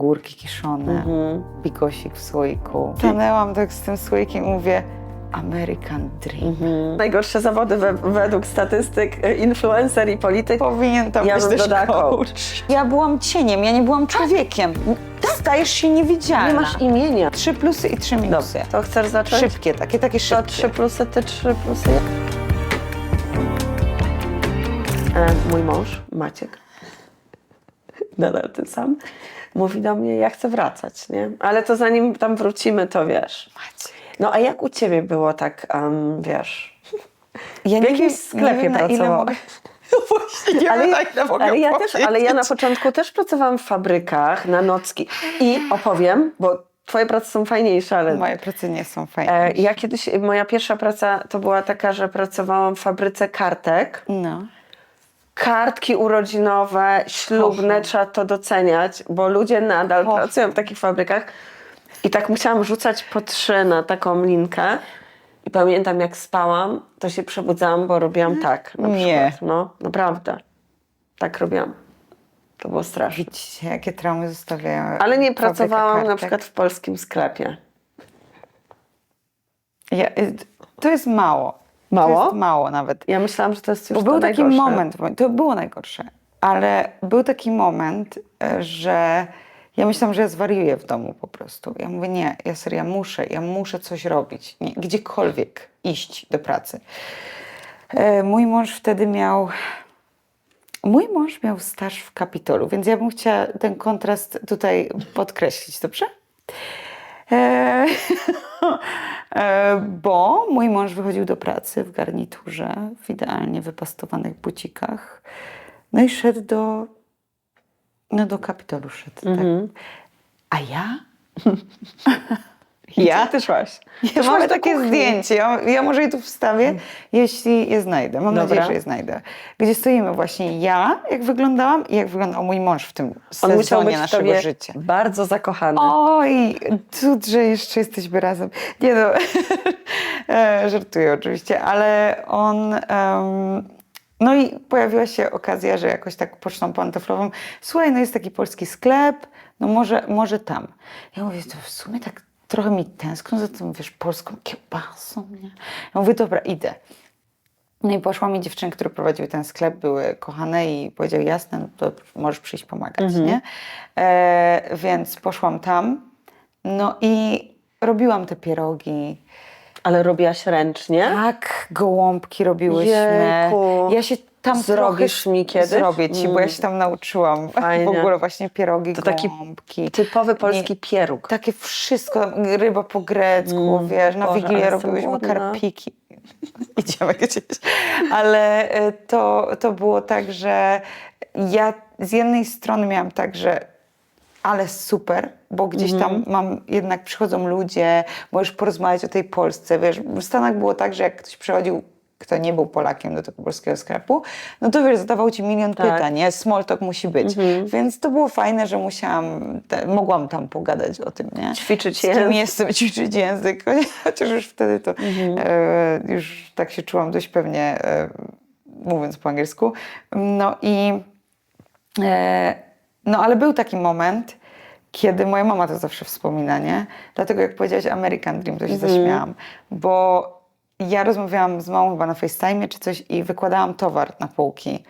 ogórki kiszone, Mhm. bigosik w słoiku. Stanęłam tak z tym słoikiem i mówię American Dream. Mhm. Najgorsze zawody we, według statystyk y, influencer i polityk. Powinien tam Ja być też coach. Ja byłam cieniem, ja nie byłam człowiekiem. Stajesz się niewidzialna. Nie masz imienia. Trzy plusy i trzy minusy. Dobrze, to chcesz zacząć? Szybkie, takie, takie To szybkie. trzy plusy, ty trzy plusy. E, mój mąż, Maciek, nadal ten sam, mówi do mnie, ja chcę wracać, nie? Ale to zanim tam wrócimy, to wiesz. No a jak u ciebie było tak, em, wiesz? Ja W jakimś sklepie wiem, na ile pracowała- mogę- No właśnie, nie ale, mogę ale, ja też, ale ja na początku też pracowałam w fabrykach, na nocki i opowiem, bo twoje prace są fajniejsze, ale Moje prace nie są fajne. E, Ja kiedyś, moja pierwsza praca to była taka, że pracowałam w fabryce kartek. No. Kartki urodzinowe, ślubne, Kocham. trzeba to doceniać, bo ludzie nadal Kocham. pracują w takich fabrykach. I tak musiałam rzucać po trzy na taką linkę. I pamiętam, jak spałam, to się przebudzałam, bo robiłam tak. Na Nie. Przykład. No, naprawdę. Tak robiłam. To było straszne. Widzicie, jakie traumy zostawiają. Ale nie pracowałam na przykład w polskim sklepie. Ja, y, to jest mało. Mało? To jest mało nawet. Ja myślałam, że to jest już Bo był taki najgorsze. moment, to było najgorsze, ale był taki moment, e, że ja myślałam, że ja zwariuję w domu po prostu. Ja mówię, nie, ja serio, ja muszę, ja muszę coś robić, nie, gdziekolwiek iść do pracy. E, Mój mąż wtedy miał, mój mąż miał staż w Kapitolu, więc ja bym chciała ten kontrast tutaj podkreślić, dobrze? E, e, bo mój mąż wychodził do pracy w garniturze, w idealnie wypastowanych bucikach. No i szedł do, no do Kapitolu szedł, Mhm. tak. A ja? ja? Ty szłaś. Ja Szłaś mam do takie kuchni. zdjęcie, ja, ja może je tu wstawię, jeśli je znajdę. Mam Dobra. nadzieję, że je znajdę. Gdzie stoimy właśnie ja, jak wyglądałam i jak wyglądał mój mąż w tym On sezonie być w naszego życia. bardzo zakochany. Oj, cud, że jeszcze jesteśmy razem. Nie no, e, żartuję oczywiście, ale on... em, no i pojawiła się okazja, że jakoś tak pocztą pantoflową, słuchaj, no jest taki polski sklep, no może, może tam. Ja mówię, to w sumie tak trochę mi tęskno za tą, wiesz, polską kiełbasą, nie? Ja mówię, dobra, idę. No i poszła mi dziewczyny, które prowadziły ten sklep, były kochane i powiedziały, jasne, no to możesz przyjść pomagać, nie? E, więc poszłam tam, no i robiłam te pierogi. Ale robiłaś ręcznie? Tak, gołąbki robiłyśmy. Jejku. Ja się tam Zrobisz trochę mi kiedyś? Zrobię ci, bo ja Mm. się tam nauczyłam. Fajnie. W ogóle właśnie pierogi, To taki gołąbki. Typowy polski pieróg. Takie wszystko, ryba po grecku, Mm, wiesz, na Boże, Wigilię robiłyśmy karpiki. Idziemy gdzieś. Ale e, to, to było tak, że ja z jednej strony miałam tak, że ale super, bo gdzieś Mhm. tam mam, jednak przychodzą ludzie, możesz porozmawiać o tej Polsce, wiesz, w Stanach było tak, że jak ktoś przychodził, kto nie był Polakiem do tego polskiego sklepu, no to wiesz, zadawał ci milion Tak. pytań, nie? Small talk musi być. Mhm. Więc to było fajne, że musiałam, te, mogłam tam pogadać o tym, nie? Ćwiczyć Z kim język. jestem, ćwiczyć język, chociaż już wtedy to Mhm. e, już tak się czułam dość pewnie, e, mówiąc po angielsku. No i e, no ale był taki moment, kiedy moja mama to zawsze wspomina, nie? Dlatego jak powiedziałaś American Dream, to się Mhm. zaśmiałam, bo ja rozmawiałam z mamą chyba na FaceTime czy coś i wykładałam towar na półki.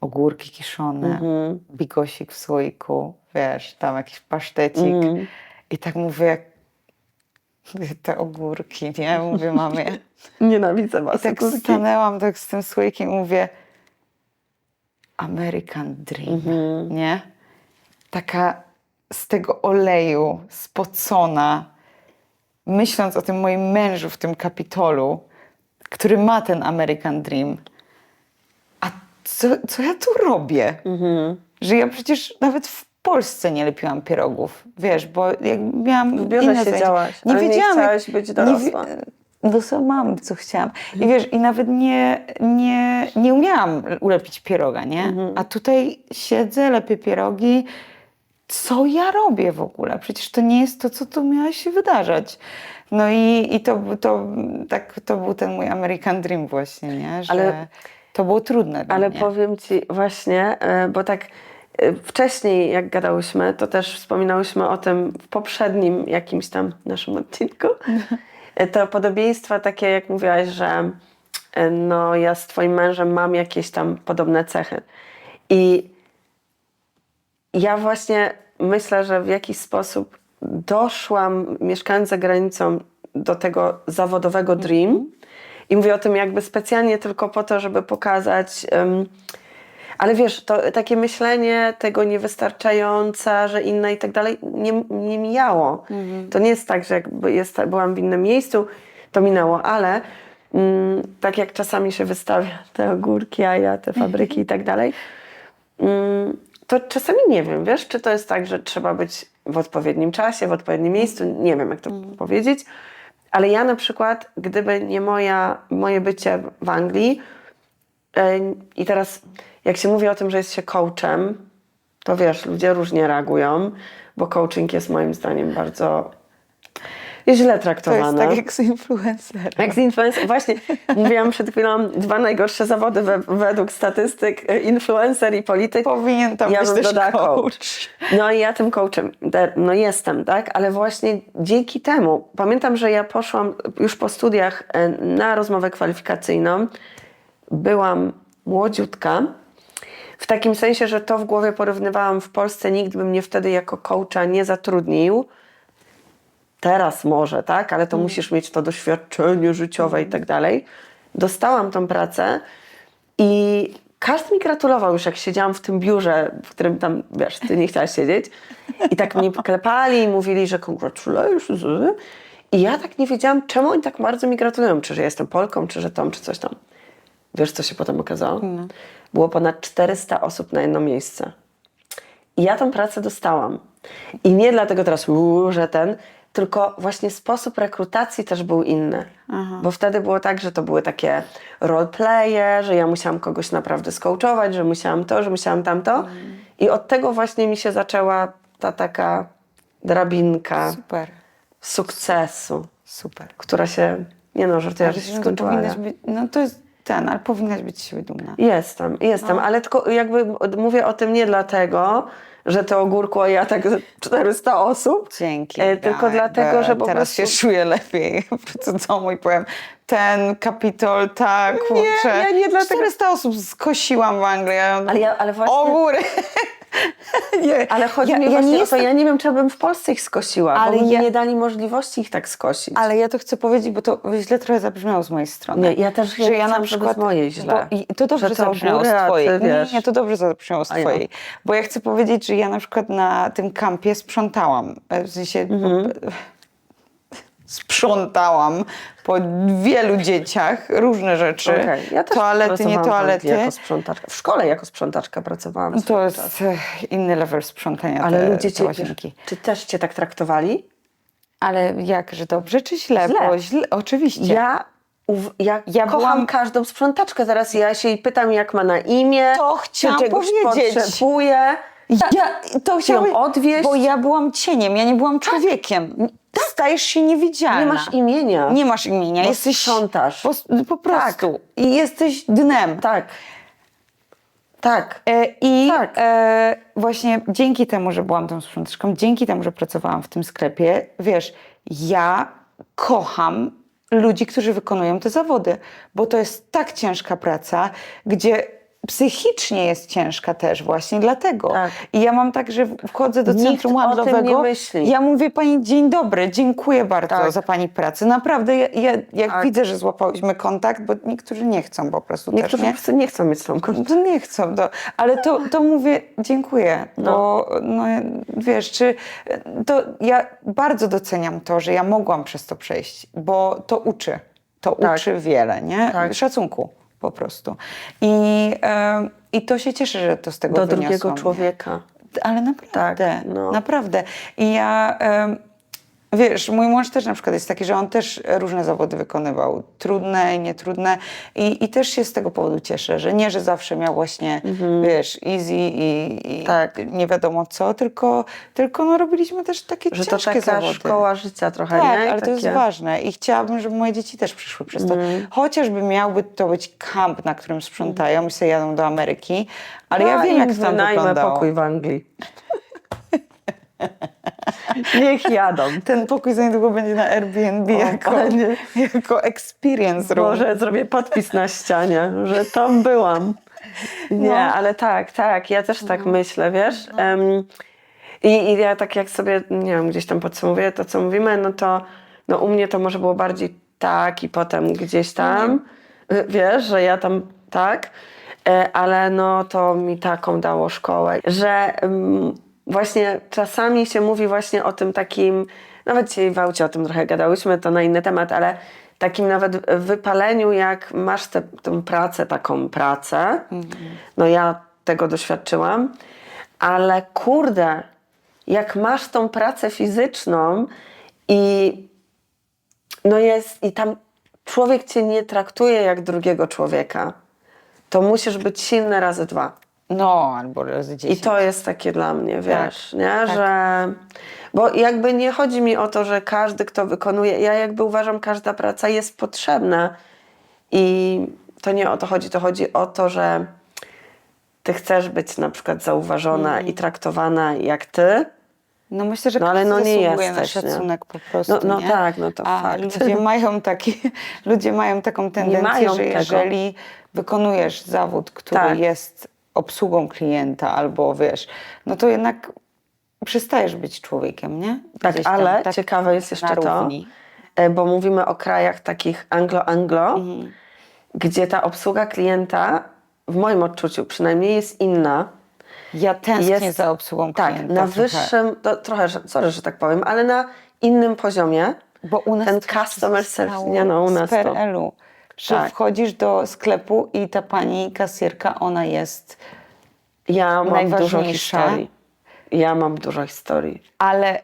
Ogórki kiszone, Mhm. bigosik w słoiku, wiesz, tam jakiś pasztecik. Mhm. I tak mówię, te ogórki, nie? Mówię mamie. Nienawidzę I was. tak ogórki. stanęłam tak z tym słoikiem i mówię American Dream, Mhm. nie? Taka z tego oleju, spocona, myśląc o tym moim mężu w tym kapitolu, który ma ten American Dream. A co, co ja tu robię? Mhm. Że ja przecież nawet w Polsce nie lepiłam pierogów, wiesz, bo jak miałam W biurze inne siedziałaś, nie ale nie wiedziałam, jak- chciałaś być nie dorosła. No co mam, co chciałam. I wiesz, i nawet nie, nie, nie umiałam ulepić pieroga, nie? Mhm. A tutaj siedzę, lepię pierogi. Co ja robię w ogóle? Przecież to nie jest to, co tu miało się wydarzać. No i, i to, to, tak, to był ten mój American Dream właśnie, nie? Że Ale- to było trudne dla Ale mnie. powiem ci właśnie, e, bo tak y, wcześniej, jak gadałyśmy, to też wspominałyśmy o tym w poprzednim jakimś tam naszym odcinku. Y, To podobieństwa takie, jak mówiłaś, że no, ja z twoim mężem mam jakieś tam podobne cechy. I ja właśnie myślę, że w jakiś sposób doszłam, mieszkając za granicą, do tego zawodowego dream. I mówię o tym jakby specjalnie tylko po to, żeby pokazać. em, ale wiesz, to takie myślenie tego niewystarczająca, że inna i tak dalej, nie, nie mijało. To nie jest tak, że jakby jest, byłam w innym miejscu, to minęło, ale mm, tak jak czasami się wystawia te ogórki, jaja, te fabryki i tak dalej, mm, to czasami nie wiem, wiesz, czy to jest tak, że trzeba być w odpowiednim czasie, w odpowiednim miejscu, nie wiem jak to powiedzieć, ale ja na przykład, gdyby nie moja, moje bycie w Anglii e, i teraz jak się mówi o tym, że jest się coachem, to wiesz, ludzie różnie reagują, bo coaching jest moim zdaniem bardzo źle To jest tak jak z influencerem. Jak z influencer, właśnie mówiłam przed chwilą, dwa najgorsze zawody we, według statystyk, e, influencer i polityk. Powinien tam ja być też dodała coach. No i ja tym coachem, no jestem, tak? Ale właśnie dzięki temu, pamiętam, że ja poszłam już po studiach e, na rozmowę kwalifikacyjną. Byłam młodziutka. W takim sensie, że to w głowie porównywałam w Polsce, nikt by mnie wtedy jako coacha nie zatrudnił. Teraz może, tak? Ale to musisz mieć to doświadczenie życiowe i tak dalej. Dostałam tą pracę i każdy mi gratulował już, jak siedziałam w tym biurze, w którym tam, wiesz, ty nie chciałaś siedzieć. I tak mnie klepali i mówili, że congratulations. I ja tak nie wiedziałam, czemu oni tak bardzo mi gratulują. Czy że jestem Polką, czy że tam, czy coś tam. Wiesz, co się potem okazało? Było ponad 400 osób na jedno miejsce. I ja tą pracę dostałam. I nie dlatego teraz, uu, że ten, tylko właśnie sposób rekrutacji też był inny. Bo wtedy było tak, że to były takie roleplaye, że ja musiałam kogoś naprawdę skołczować, że musiałam to, że musiałam tamto. I od tego właśnie mi się zaczęła ta taka drabinka Super, sukcesu, super. która się, nie no, żartuję, Ale że się skończyła. być, no to jest ten, ale powinnaś być siebie dumna. Jestem, jestem, ale tylko jakby mówię o tym nie dlatego, że to ogórku, a ja tak ze 400 osób. Dzięki. E, tylko Daj, dlatego, bo że po Teraz prostu... się czuję lepiej. Do domu i powiem, ten kapitol, tak, kurczę. ja nie dlatego- 400 osób skosiłam w Anglii. Ale ja- ale właśnie- O góry. Nie, Ale chodzi ja, mi ja nie o to, ja nie wiem, czy bym w Polsce ich skosiła, Ale bo mi ja- nie dali możliwości ich tak skosić. Ale ja to chcę powiedzieć, bo to źle trochę zabrzmiało z mojej strony. Nie, ja też że ja na chciałam, żeby przykład z mojej źle. Bo, to dobrze Że to zabrzmiało góry, z a ty twojej. Nie, nie, to dobrze zabrzmiało z ja. twojej. Bo ja chcę powiedzieć, że ja na przykład na tym kampie sprzątałam. E, W sensie Mhm. Sprzątałam po wielu dzieciach różne rzeczy. Okej, Ja też toalety, nie toalety. Jako sprzątaczka. W szkole jako sprzątaczka pracowałam. To jest e, inny level sprzątania Ale te, ludzie cię, czy też cię tak traktowali? Ale jak, że dobrze czy źle? Źle. Bo źle oczywiście. Ja, ja, Ja kocham byłam- każdą sprzątaczkę. Zaraz ja się jej pytam, jak ma na imię, To chciałam powiedzieć. potrzebuje. Ja, to chciałam, odwieźć? bo ja byłam cieniem, ja nie byłam człowiekiem. Stajesz się niewidzialna. Nie masz imienia. Nie masz imienia, Bo jesteś sprzątasz. Po, po prostu. I jesteś dnem. Tak. Tak. E, I Tak. e, właśnie dzięki temu, że byłam tą sprzątaczką, dzięki temu, że pracowałam w tym sklepie, wiesz, ja kocham ludzi, którzy wykonują te zawody, bo to jest tak ciężka praca, gdzie psychicznie jest ciężka też właśnie dlatego. Tak. I ja mam tak, że wchodzę do Nikt centrum handlowego. Ja mówię pani dzień dobry, dziękuję bardzo Tak. za pani pracę. Naprawdę, ja, ja jak Tak. widzę, że złapałyśmy kontakt, bo niektórzy nie chcą po prostu Niektórzy też, nie? po prostu nie chcą mieć z tą kontaktą. To nie chcą, to, ale to, to mówię dziękuję, bo no, wiesz, czy to ja bardzo doceniam to, że ja mogłam przez to przejść, bo to uczy, to Tak. uczy wiele, nie? Tak. Szacunku po prostu. I, em, I to się cieszę, że to z tego Do drugiego mnie. człowieka. Ale naprawdę, Tak, no. naprawdę. I ja Wiesz, mój mąż też na przykład jest taki, że on też różne zawody wykonywał, trudne i nietrudne i, i też się z tego powodu cieszę, że nie, że zawsze miał właśnie, wiesz, easy i, i Tak. nie wiadomo co, tylko, tylko no, robiliśmy też takie Że to ciężkie taka zawody. szkoła życia trochę, Tak, nie? Ale to jest takie- ważne i chciałabym, żeby moje dzieci też przyszły przez to. Chociażby miałby to być kamp, na którym sprzątają i sobie jadą do Ameryki, ale ja A, wiem, jak to tam wyglądało. pokój w Anglii. Niech jadą. Ten pokój za niedługo będzie na Airbnb O, jako, Panie. jako experience room. Może zrobię podpis na ścianie, że tam byłam. Nie, No. ale tak, tak, ja też tak myślę, wiesz. Em, i, I ja tak jak sobie, nie wiem, gdzieś tam podsumowuję to, co mówimy, no to no u mnie to może było bardziej tak i potem gdzieś tam, y, wiesz, że ja tam tak, e, ale no to mi taką dało szkołę, że em, właśnie czasami się mówi właśnie o tym takim, nawet dzisiaj w aucie o tym trochę gadałyśmy, to na inny temat, ale takim nawet wypaleniu, jak masz tę tę pracę, taką pracę, no ja tego doświadczyłam, ale kurde, jak masz tą pracę fizyczną i no jest, i tam człowiek cię nie traktuje jak drugiego człowieka, to musisz być silny razy dwa. No, albo razy I dziesięć. to jest takie dla mnie, wiesz, nie? tak. Że. Bo jakby nie chodzi mi o to, że każdy, kto wykonuje, ja jakby uważam, każda praca jest potrzebna. I to nie o to chodzi, to chodzi o to, że ty chcesz być na przykład zauważona Mhm. i traktowana jak ty. No myślę, że No, ale no nie zasługuje na jesteś, nie? szacunek po prostu, No- no nie? tak, no to A fakt. ludzie mają, taki, ludzie mają taką tendencję, że tego. jeżeli wykonujesz zawód, który Tak. jest obsługą klienta albo wiesz, no to jednak przestajesz być człowiekiem, nie? Tak, tam, ale tak ciekawe jest jeszcze to, e, bo mówimy o krajach takich anglo-anglo, Mhm. gdzie ta obsługa klienta, w moim odczuciu przynajmniej, jest inna. Ja tęsknię jest- za obsługą Tak, klienta. na trochę. wyższym, to, trochę, sorry, że tak powiem, ale na innym poziomie. Bo u nas ten customer service, nie no, u nas to- PRL-u. Że Tak. wchodzisz do sklepu i ta pani kasjerka, ona jest Ja mam dużo historii. Ja mam dużo historii. ale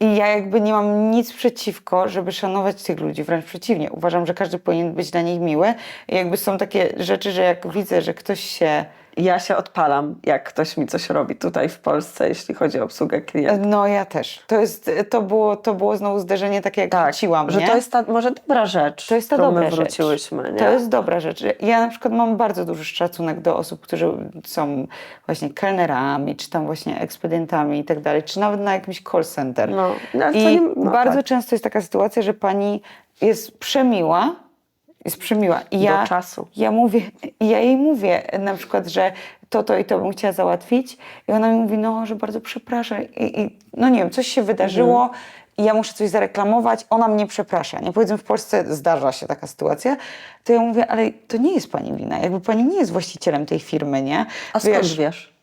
i ja jakby nie mam nic przeciwko, żeby szanować tych ludzi, wręcz przeciwnie. Uważam, że każdy powinien być dla nich miły. I jakby są takie rzeczy, że jak widzę, że ktoś się, Ja się odpalam, jak ktoś mi coś robi tutaj w Polsce, jeśli chodzi o obsługę klienta. no ja też. To jest, to było, to było znowu zderzenie takie, jak wróciłam, że nie? to jest ta może dobra rzecz, To jest ta dobra my rzecz. wróciłyśmy. Nie? To jest dobra rzecz. Ja na przykład mam bardzo duży szacunek do osób, którzy są właśnie kelnerami, czy tam właśnie ekspedientami i tak dalej, czy nawet na jakimś call center. No, no, I nie- no bardzo tak. często jest taka sytuacja, że pani jest przemiła, jest przemiła. I ja, czasu. Ja mówię, ja jej mówię na przykład, że to, to i to bym chciała załatwić i ona mi mówi, no, że bardzo przepraszam i, i no nie wiem, coś się wydarzyło Mhm. i ja muszę coś zareklamować, ona mnie przeprasza. Nie powiedzmy w Polsce zdarza się taka sytuacja, to ja mówię, ale to nie jest pani wina, jakby pani nie jest właścicielem tej firmy, nie? A skąd wiesz?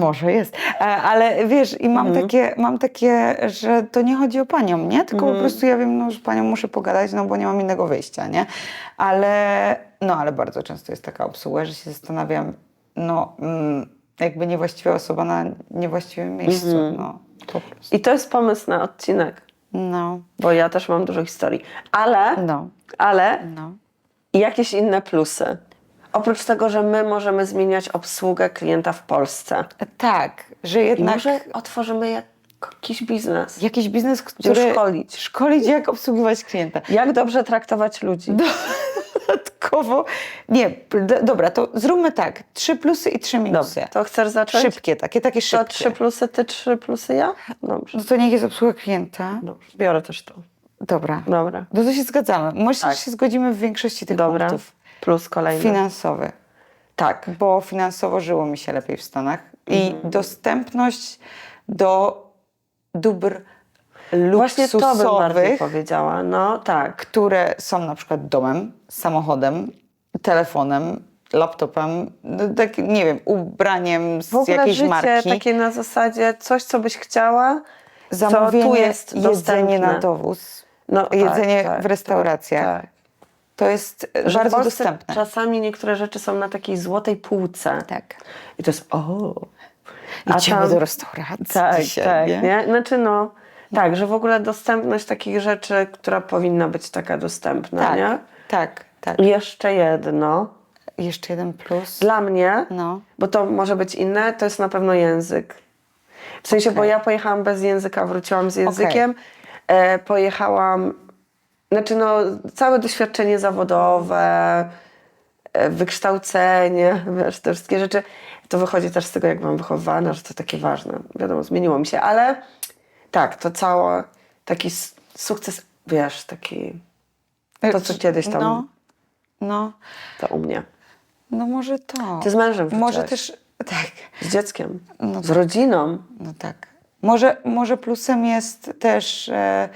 Może jest, E, ale wiesz, i mam, Mhm. takie, mam takie, że to nie chodzi o panią, nie? Tylko Mhm. po prostu ja wiem, no, że panią muszę pogadać, no bo nie mam innego wyjścia, nie? Ale, no, ale bardzo często jest taka obsługa, że się zastanawiam, no, mm, jakby niewłaściwa osoba na niewłaściwym miejscu, Mhm. no, po prostu. I to jest pomysł na odcinek, No, bo ja też mam dużo historii. Ale, no, ale no. jakieś inne plusy. Oprócz tego, że my możemy zmieniać obsługę klienta w Polsce. Tak, że I jednak może otworzymy jak- jakiś biznes. jakiś biznes, który... szkolić. Szkolić, jak obsługiwać klienta. Jak dobrze traktować ludzi. Dodatkowo, nie, dobra, to zróbmy tak, trzy plusy i trzy minusy. Dobrze, to chcesz zacząć? Szybkie, takie, takie To szybkie. trzy plusy, ty trzy plusy, ja? Dobrze. No to niech jest obsługa klienta. Dobrze. Biorę też to. Dobra. Dobra. No to się zgadzamy. Myślę, Tak. że się zgodzimy w większości tych Dobra. punktów. Plus kolejny. Finansowy. Tak, bo finansowo żyło mi się lepiej w Stanach. I Mhm. dostępność do dóbr Właśnie to bym bardziej powiedziała. No tak. które są na przykład domem, samochodem, telefonem, laptopem, tak, nie wiem, ubraniem z W ogóle jakiejś życie marki. takie na zasadzie coś, co byś chciała, Zamówienie, co tu jest jedzenie dostępne. na dowóz, No, tak, jedzenie tak, w restauracjach. Tak. To jest e, Że bardzo dostępne. czasami niektóre rzeczy są na takiej złotej półce. Tak. I to jest o. Idziemy tam- do restauracji Tak, dzisiaj, tak, nie? nie? Znaczy no, tak, że w ogóle dostępność takich rzeczy, która powinna być taka dostępna, Tak, nie? tak, tak. Jeszcze jedno. Jeszcze jeden plus. Dla mnie, No. bo to może być inne, to jest na pewno język. W sensie, bo Okej. ja pojechałam bez języka, wróciłam z językiem. E, pojechałam, znaczy no, całe doświadczenie zawodowe, e, wykształcenie, wiesz, te wszystkie rzeczy. To wychodzi też z tego, jak byłam wychowana, że to takie ważne. Wiadomo, zmieniło mi się, ale tak, to cały taki sukces, wiesz, taki, to co kiedyś tam, No, no, to u mnie. no może to. Ty z mężem Może wróciłaś. też, tak, Z dzieckiem, No z rodziną. no tak. Może, może plusem jest też e,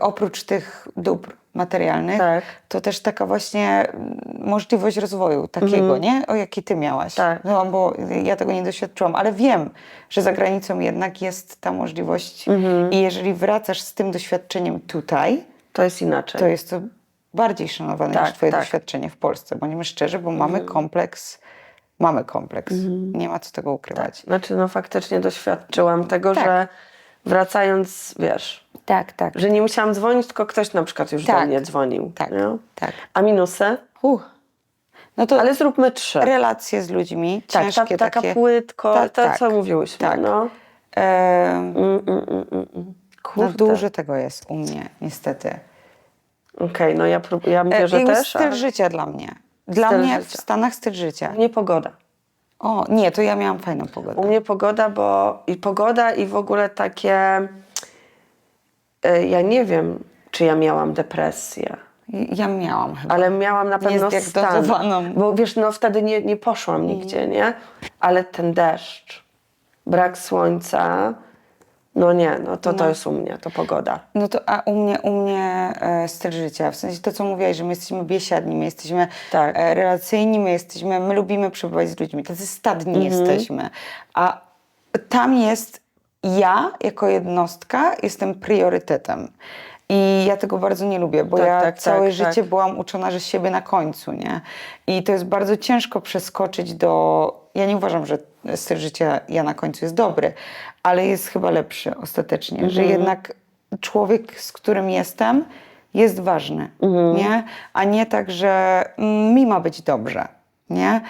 oprócz tych dóbr materialnych, Tak. to też taka właśnie mm, możliwość rozwoju takiego, nie? O jaki ty miałaś. Tak. No, bo ja tego nie doświadczyłam, ale wiem, że za granicą jednak jest ta możliwość Mhm. i jeżeli wracasz z tym doświadczeniem tutaj, To jest inaczej. to jest to bardziej szanowane Tak, niż twoje tak. doświadczenie w Polsce. Bądźmy szczerzy, bo mamy kompleks, mamy kompleks. Nie ma co tego ukrywać. Znaczy, no faktycznie doświadczyłam tego, Tak. że wracając, wiesz, Tak, tak. że nie musiałam dzwonić, tylko ktoś na przykład już do Tak. mnie dzwonił. Tak, nie? tak. A minusy? Uh. No to Ale zróbmy trzy. relacje z ludźmi, tak, ta, ciężkie taka takie. płytko, Tak, to tak. co mówiłyśmy. Tak. No. Mm, mm, mm, mm, mm. no dużo tego jest u mnie, niestety. Okej, no ja, prób- ja mówię, E, że i też, styl ale życia dla mnie. Dla Styl mnie w życia. Stanach styl życia. nie pogoda. O, nie, to ja miałam fajną U pogodę. mnie pogoda, bo i pogoda i w ogóle takie, e, ja nie wiem, czy ja miałam depresję. Ja miałam chyba. Ale miałam na pewno stan. Bo wiesz, no wtedy nie, nie poszłam nigdzie, nie? Ale ten deszcz, brak słońca, no nie, no to to jest u mnie, to pogoda. No to a u mnie, u mnie e, styl życia, w sensie to, co mówiłaś, że my jesteśmy biesiadni, my jesteśmy Tak. e, relacyjni, my jesteśmy, my lubimy przebywać z ludźmi, tacy stadni Mhm. jesteśmy. A tam jest ja, jako jednostka, jestem priorytetem. I ja tego bardzo nie lubię, bo Tak, ja tak, całe tak, życie tak. byłam uczona, że siebie na końcu, nie? I to jest bardzo ciężko przeskoczyć do... Ja nie uważam, że styl życia ja na końcu jest dobry, ale jest chyba lepszy ostatecznie, że Mhm. jednak człowiek, z którym jestem, jest ważny, Mhm. nie? A nie tak, że mm, mi ma być dobrze, nie?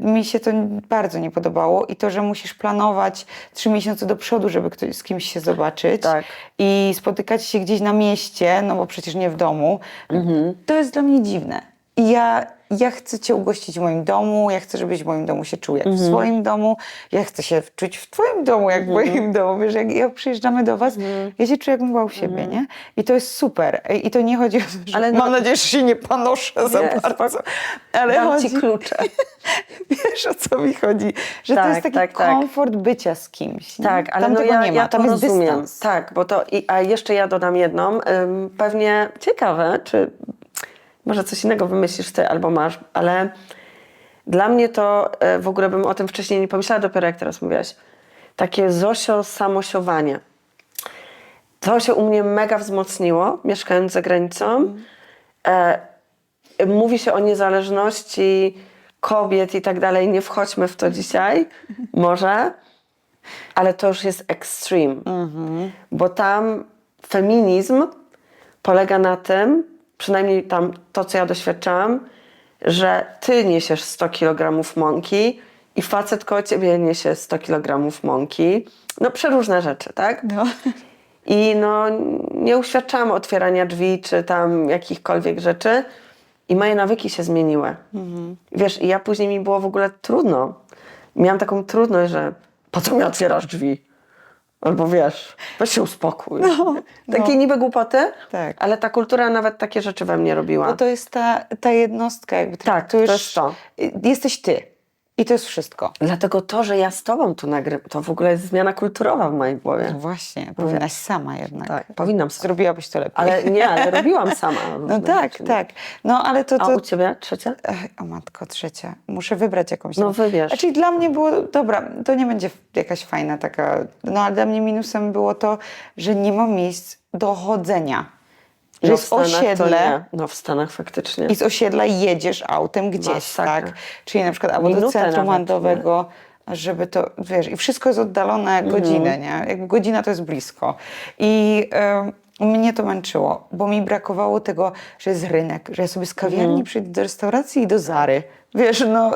Mi się to bardzo nie podobało i to, że musisz planować trzy miesiące do przodu, żeby ktoś, z kimś się zobaczyć Tak. i spotykać się gdzieś na mieście, no bo przecież nie w domu, Mhm. to jest dla mnie dziwne. I ja, ja chcę Cię ugościć w moim domu, ja chcę, żebyś w moim domu się czuł jak Mhm. w swoim domu, ja chcę się czuć w Twoim domu jak w moim domu. Wiesz, jak, przyjeżdżamy do Was, Mhm. ja się czuję jakbym była u siebie, nie? I to jest super. I to nie chodzi o to, że Ale no- mam nadzieję, że się nie panoszę za Nie, bardzo. Ale Dam chodzi, ci klucze. wiesz o co mi chodzi, że to Tak, jest taki tak, tak. komfort bycia z kimś. nie? Tak, ale Tam no tego ja, nie ma, ja tam to jest rozumiem. dystans. Tak, bo to, i, a jeszcze ja dodam jedną, ym, pewnie ciekawe, czy może coś innego wymyślisz ty albo masz, ale dla mnie to e, w ogóle bym o tym wcześniej nie pomyślała, dopiero jak teraz mówiłaś. Takie Zosio samosiowanie. To się u mnie mega wzmocniło, mieszkając za granicą. E, mówi się o niezależności kobiet i tak dalej. Nie wchodźmy w to dzisiaj, może, ale to już jest extreme. Bo tam feminizm polega na tym, przynajmniej tam to, co ja doświadczałam, że ty niesiesz 100 kg mąki i facet koło ciebie niesie 100 kg mąki. No przeróżne rzeczy, tak? No. I no, nie uświadczałam otwierania drzwi czy tam jakichkolwiek rzeczy. I moje nawyki się zmieniły. Wiesz, i ja później mi było w ogóle trudno. Miałam taką trudność, że po co mi otwierasz drzwi? Albo wiesz, weź się uspokój. Takie no. niby głupoty, Tak. ale ta kultura nawet takie rzeczy we mnie robiła. No to jest ta, ta jednostka, jakby Tak, to jest to. Jesteś ty. I to jest wszystko. Dlatego to, że ja z tobą tu nagrywam, to w ogóle jest zmiana kulturowa w mojej głowie. No właśnie, powinnaś sama jednak. Tak, powinnam sama. Zrobiłabyś to lepiej. Ale nie, ale robiłam sama. No tak, rzeczy. tak. No ale to... A to u ciebie trzecia? Ech, o matko, trzecia. Muszę wybrać jakąś. No wybierz. Znaczy dla mnie było, dobra, to nie będzie jakaś fajna taka, no ale dla mnie minusem było to, że nie ma miejsc do chodzenia. Że No, jest osiedle. No w Stanach faktycznie. i z osiedla jedziesz autem gdzieś, Masakra. tak? Czyli na przykład albo do Minutę centrum nawet, handlowego, żeby to, wiesz, i wszystko jest oddalone godzinę, nie? Jakby godzina to jest blisko. I em, mnie to męczyło, bo mi brakowało tego, że jest rynek, że ja sobie z kawiarni Mhm. przyjdę do restauracji i do Zary. Wiesz, no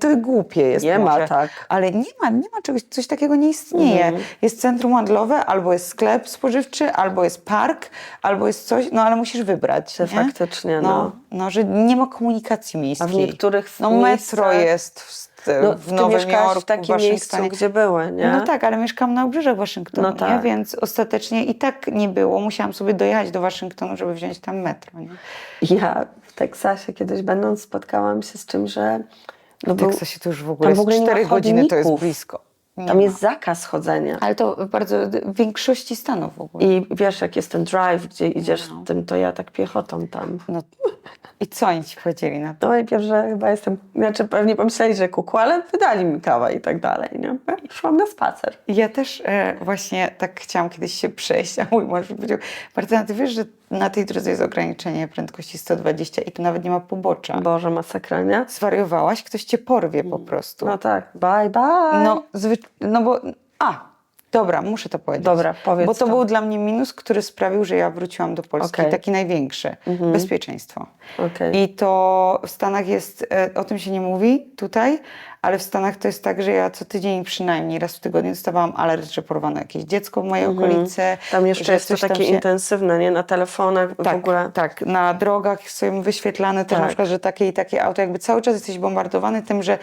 to głupie jest Nie ma może. tak. Ale nie ma, nie ma czegoś, coś takiego nie istnieje. Mhm. Jest centrum handlowe, albo jest sklep spożywczy, albo jest park, albo jest coś, no ale musisz wybrać. Nie? faktycznie, no. no. że nie ma komunikacji miejskiej. A w niektórych No miejscach- metro jest w, No, w Nowym mieszkałaś Jorku, w takim miejscu, gdzie były, nie? No tak, ale mieszkam na obrzeżach Waszyngtonu, No tak. nie? więc ostatecznie i tak nie było. Musiałam sobie dojechać do Waszyngtonu, żeby wziąć tam metro. Nie? Ja w Teksasie kiedyś będąc spotkałam się z czym, że no W był, Teksasie to już w ogóle tam w ogóle nie ma 4 godziny to jest blisko. Nie tam ma. jest zakaz chodzenia. Ale to bardzo w większości stanów w ogóle. I wiesz, jak jest ten drive, gdzie idziesz tym, to ja tak piechotą tam. No. I co oni ci powiedzieli na to? No i pierwsze chyba jestem, znaczy pewnie pomyśleli, że kuku, ale wydali mi kawę i tak dalej, nie? Ja Szłam na spacer. Ja też e, właśnie tak chciałam kiedyś się przejść, a mój mąż powiedział, Martyna, ty wiesz, że na tej drodze jest ograniczenie prędkości 120 i tu nawet nie ma pobocza. Boże, masakra, nie? Zwariowałaś, ktoś cię porwie po prostu. No tak, bye, bye. No, zwy... no bo... A, dobra, muszę to powiedzieć. Dobra, powiedz Bo to, to. był dla mnie minus, który sprawił, że ja wróciłam do Polski. Okej. Taki największy. Bezpieczeństwo. Okej. I to w Stanach jest, e, o tym się nie mówi tutaj, ale w Stanach to jest tak, że ja co tydzień przynajmniej raz w tygodniu dostawałam alert, że porwano jakieś dziecko w mojej okolicy. Mhm. Tam jeszcze jest to takie się- intensywne, nie? Na telefonach w tak, ogóle. tak, na drogach są wyświetlane też Tak. na przykład, że takie i takie auto, jakby cały czas jesteś bombardowany tym, że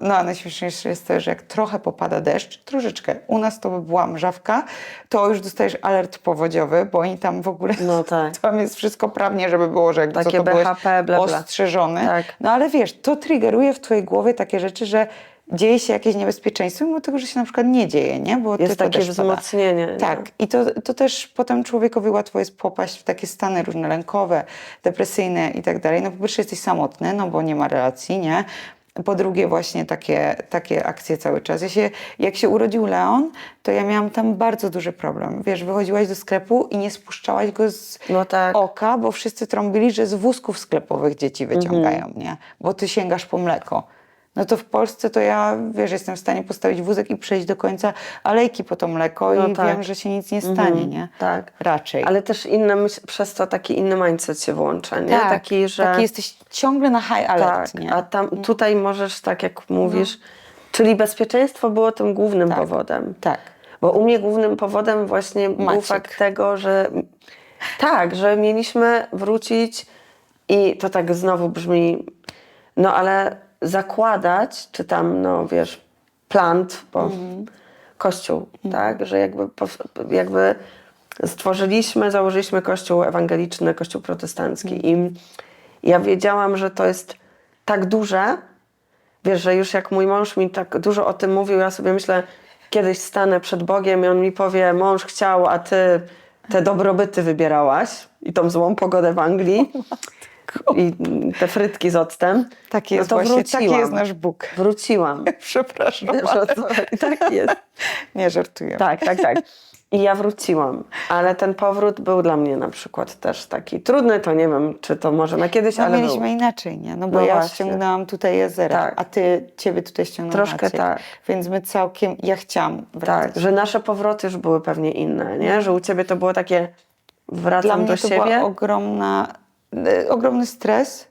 no a najśmieszniejsze jest to, że jak trochę popada deszcz, troszeczkę, u nas to by była mrzawka, to już dostajesz alert powodziowy, bo oni tam w ogóle, No tak. tam jest wszystko prawnie, żeby było, że jakby Takie co to byłeś BHP, bla, bla. ostrzeżony. Tak. No ale wiesz, to triggeruje w twojej głowie takie rzeczy, że dzieje się jakieś niebezpieczeństwo, mimo tego, że się na przykład nie dzieje, nie? Bo Jest takie pada. wzmocnienie. nie? Tak, i to, to też potem człowiekowi łatwo jest popaść w takie stany różne lękowe, depresyjne i tak dalej. No po pierwsze jesteś samotny, no bo nie ma relacji, nie? Po drugie właśnie takie, takie akcje cały czas. Ja się, jak się urodził Leon, to ja miałam tam bardzo duży problem. Wiesz, wychodziłaś do sklepu i nie spuszczałaś go z No tak. oka, bo wszyscy trąbili, że z wózków sklepowych dzieci wyciągają, Mhm. nie? Bo ty sięgasz po mleko. No to w Polsce to ja, wiesz, jestem w stanie postawić wózek i przejść do końca alejki po to mleko No i tak. wiem, że się nic nie stanie, nie? Tak. Raczej. Ale też inne, myśl- przez to taki inny mindset się włącza, nie? tak, taki, że... taki jesteś ciągle na high alert, tak, nie? a tam, tutaj możesz, tak jak mówisz, czyli bezpieczeństwo było tym głównym Tak. powodem. Tak. Bo u mnie głównym powodem właśnie był Maciek. fakt tego, że tak, że mieliśmy wrócić i to tak znowu brzmi, no ale zakładać, czy tam, no wiesz, plant, bo Mhm. kościół, tak, że jakby, jakby stworzyliśmy, założyliśmy kościół ewangeliczny, kościół protestancki i ja wiedziałam, że to jest tak duże, Wiesz, że już jak mój mąż mi tak dużo o tym mówił, ja sobie myślę, kiedyś stanę przed Bogiem i on mi powie, mąż chciał, a ty te dobrobyty wybierałaś i tą złą pogodę w Anglii i te frytki z octem. Taki no jest to właśnie, wróciłam. taki jest nasz Bóg. Wróciłam. Przepraszam. I tak jest. Nie żartuję. Tak, tak, tak. I ja wróciłam, ale ten powrót był dla mnie na przykład też taki trudny, to nie wiem, czy to może na kiedyś, No ale mieliśmy był. inaczej, nie? No bo No ja właśnie. ściągnęłam tutaj jezera, Tak. a ty, ciebie tutaj ściągnąłem Troszkę Maciek. tak. Więc my całkiem, ja chciałam wracać. Tak, że nasze powroty już były pewnie inne, nie? Że u ciebie to było takie wracam Dla mnie do to siebie. była ogromna, ogromny stres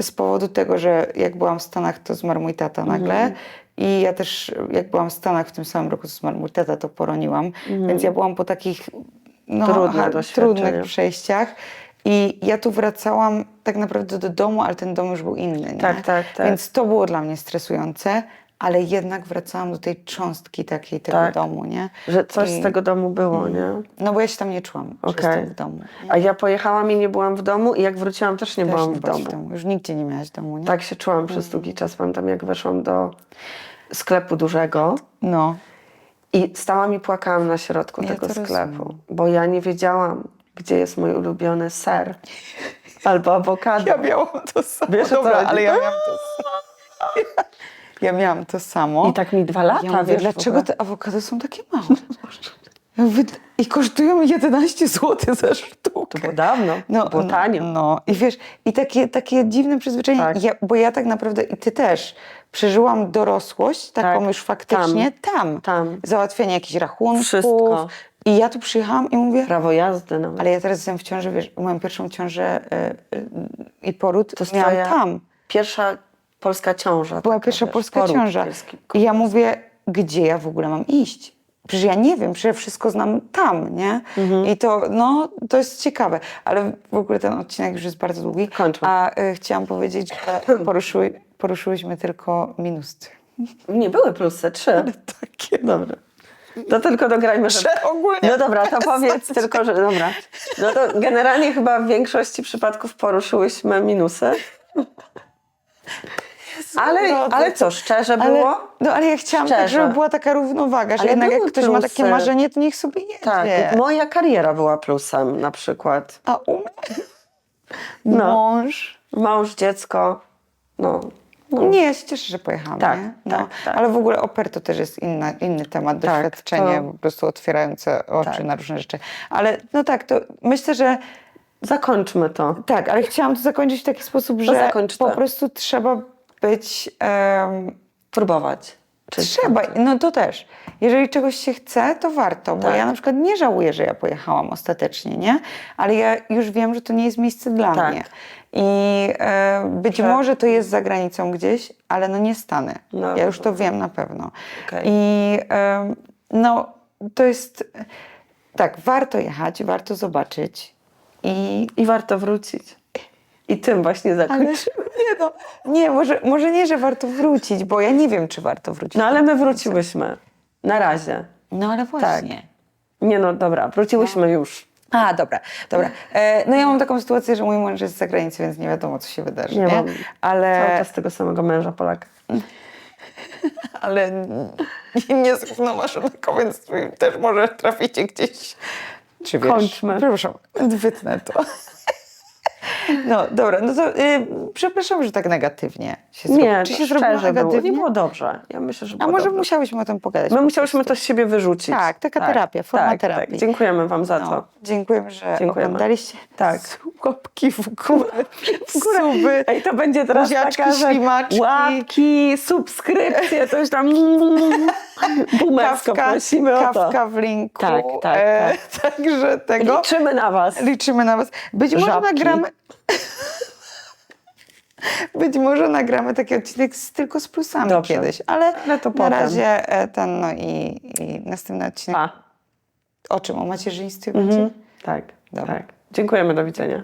z powodu tego, że jak byłam w Stanach, to zmarł mój tata nagle. Mhm. I ja też, jak byłam w Stanach w tym samym roku, co zmarł mój tata, to poroniłam. Więc ja byłam po takich no, Mhm. Trudne trudnych przejściach. I ja tu wracałam tak naprawdę do domu, ale ten dom już był inny. Nie? Tak, tak, tak. Więc to było dla mnie stresujące, ale jednak wracałam do tej cząstki takiej tego Tak. domu, nie? Że coś I- z tego domu było, nie? No bo ja się tam nie czułam, Okej. jestem w domu. A ja pojechałam i nie byłam w domu i jak wróciłam też nie Też byłam nie w byłaś domu. Już nigdzie nie miałaś domu, nie? Tak się czułam przez długi czas. Pamiętam jak weszłam do sklepu dużego No. i stałam i płakałam na środku Ja tego sklepu, rozumiem. bo ja nie wiedziałam, gdzie jest mój ulubiony ser albo awokado. Ja miałam to samo. Wiesz, Dobra, ale ja miałam to samo. Ja miałam to samo. I tak mi dwa lata, ja mówię, wiesz, dlaczego te awokado są takie małe? I kosztują 11 zł za sztukę. To było dawno, to było tanio. No, i wiesz, i takie, takie dziwne przyzwyczajenie, Tak. ja, bo ja tak naprawdę, i ty też, przeżyłam dorosłość, taką Tak, już faktycznie tam. Tam. Załatwianie jakichś rachunków. Wszystko. I ja tu przyjechałam i mówię, Prawo jazdy nawet. ale ja teraz jestem w ciąży, wiesz, moją pierwszą ciążę y, y, i poród To miałam tam. Pierwsza polska ciąża. Była taka, pierwsza wiesz, polska poród ciąża. I ja mówię, gdzie ja w ogóle mam iść? Przecież ja nie wiem, przecież wszystko znam tam, nie? Mhm. I to, no, to jest ciekawe. Ale w ogóle ten odcinek już jest bardzo długi. Kończmy. A y, chciałam powiedzieć, że poruszyły, poruszyłyśmy tylko minusy. Nie były plusy, trzy. Takie. Dobra. To tylko dograjmy, że... ogólnie. No dobra, to powiedz tylko, że... Dobra. No to generalnie chyba w większości przypadków poruszyłyśmy minusy. Ale, ale co, szczerze Ale, było? no ale ja chciałam tak, Szczerze. żeby była taka równowaga, że Ale jednak jak ktoś ma takie plusy. marzenie, to niech sobie jedzie. Tak, moja kariera była plusem na przykład. A u mnie? No. Mąż. Mąż, dziecko, no. Nie, ja się cieszę, że pojechałam. Tak, nie? No, tak, tak. Ale w ogóle oper to też jest inna, inny temat, Tak, doświadczenie to- po prostu otwierające oczy Tak. na różne rzeczy. Ale no tak, to myślę, że Zakończmy to. tak, ale chciałam to zakończyć w taki sposób, że zakończ to. po prostu trzeba być. em, Próbować. Trzeba, no to też. Jeżeli czegoś się chce, to warto, bo Tak. ja na przykład nie żałuję, że ja pojechałam ostatecznie, nie? Ale ja już wiem, że to nie jest miejsce dla Tak. mnie. I e, być Że- może to jest za granicą gdzieś, ale no nie stanę. No. Ja już to wiem na pewno. Okej. I e, no to jest tak, warto jechać, warto zobaczyć. I I warto wrócić. I tym właśnie ale zakończymy. nie, no, nie może, może nie, że warto wrócić, bo ja nie wiem, czy warto wrócić. No ale my wróciłyśmy. Na razie. No ale właśnie. Nie no, dobra, wróciłyśmy już. A, dobra, dobra. E, no ja mam taką sytuację, że mój mąż jest za granicą, więc nie wiadomo, co się wydarzy. Nie Nie, mam Cały Ale, czas tego samego męża Polaka. ale nie, nie zrównoważonego, więc też może traficie gdzieś. Czy wiesz? Kończmy. Przepraszam, wytnę to. No dobra, no to y, przepraszam, że tak negatywnie się zrobiło. Nie, Czy się zrobiło szczerze było. negatywnie? Nie było dobrze. Ja myślę, że A było może dobrze. musiałyśmy o tym pogadać? My po musiałyśmy to z siebie wyrzucić. Tak, taka terapia, forma tak, terapii. Tak. Dziękujemy Wam za No, to. dziękujemy, że Dziękujemy. oglądaliście. Tak. Łapki w górę. W górę. Suby. Ej, to będzie teraz Buziaczki, taka, że ślimaczki. łapki, subskrypcje, coś tam boomersko prosimy o to. kawka w linku. Tak, tak, E, także tego. Liczymy na Was. Liczymy na Was. Być może Żabki. nagramy. Być może nagramy taki odcinek z, tylko z plusami Dobrze. kiedyś, ale, Ale to na potem. razie e, ten, no i, i następny odcinek. Pa. O czym? O macierzyństwie będzie? Mhm. Tak, Dobra. tak. Dziękujemy, do widzenia.